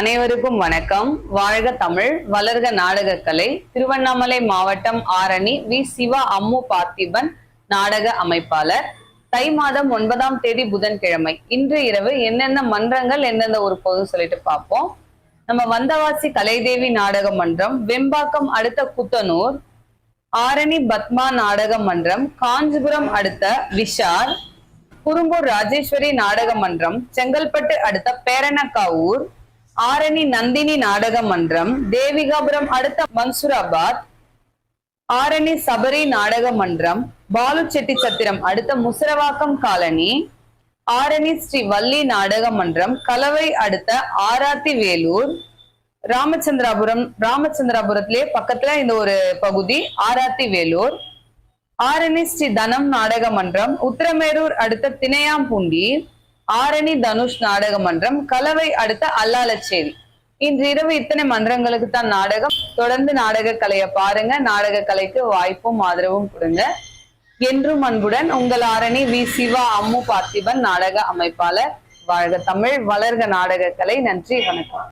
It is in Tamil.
அனைவருக்கும் வணக்கம். வாழ்க தமிழ் வளர்க நாடகக்கலை. திருவண்ணாமலை மாவட்டம் ஆரணி வி. சிவா அம்மு பார்த்திபன் நாடக அமைப்பாளர். தை மாதம் ஒன்பதாம் தேதி புதன்கிழமை. இன்று இரவு என்னென்ன மன்றங்கள் எந்தெந்த ஒரு பொது சொல்லிட்டு பார்ப்போம். நம்ம வந்தவாசி கலைதேவி நாடக மன்றம் வெம்பாக்கம் அடுத்த குத்தனூர் ஆரணி பத்மா நாடக மன்றம் காஞ்சிபுரம் அடுத்த விஷால் குறும்பூர் ராஜேஸ்வரி நாடக மன்றம் செங்கல்பட்டு அடுத்த பேரணக்காவூர் ஆரணி நந்தினி நாடக மன்றம் தேவிகாபுரம் அடுத்த மன்சூராபாத் ஆரணி சபரி நாடக மன்றம் பாலு செட்டிச்சத்திரம் அடுத்த முசரவாக்கம் காலனி ஆரணி ஸ்ரீ வள்ளி நாடக மன்றம் கலவை அடுத்த ஆராத்தி வேலூர் ராமச்சந்திராபுரம் ராமச்சந்திராபுரத்திலே பக்கத்துல இந்த ஒரு பகுதி ஆராத்தி வேலூர் ஆரணி ஸ்ரீ தனம் நாடக மன்றம் உத்திரமேரூர் அடுத்த தினையாம்பூண்டி ஆரணி தனுஷ் நாடக மன்றம் கலவை அடுத்த அல்லாலச்சேரி இன்று இரவு இத்தனை மன்றங்களுக்கு தான் நாடகம். தொடர்ந்து நாடக கலையை பாருங்க. நாடக கலைக்கு வாய்ப்பும் ஆதரவும் கொடுங்க. என்றும் அன்புடன் உங்கள் ஆரணி வி. சிவா அம்மு பார்த்திபன் நாடக அமைப்பாளர். வாழ்க தமிழ் வளர்க நாடக கலை. நன்றி வணக்கம்.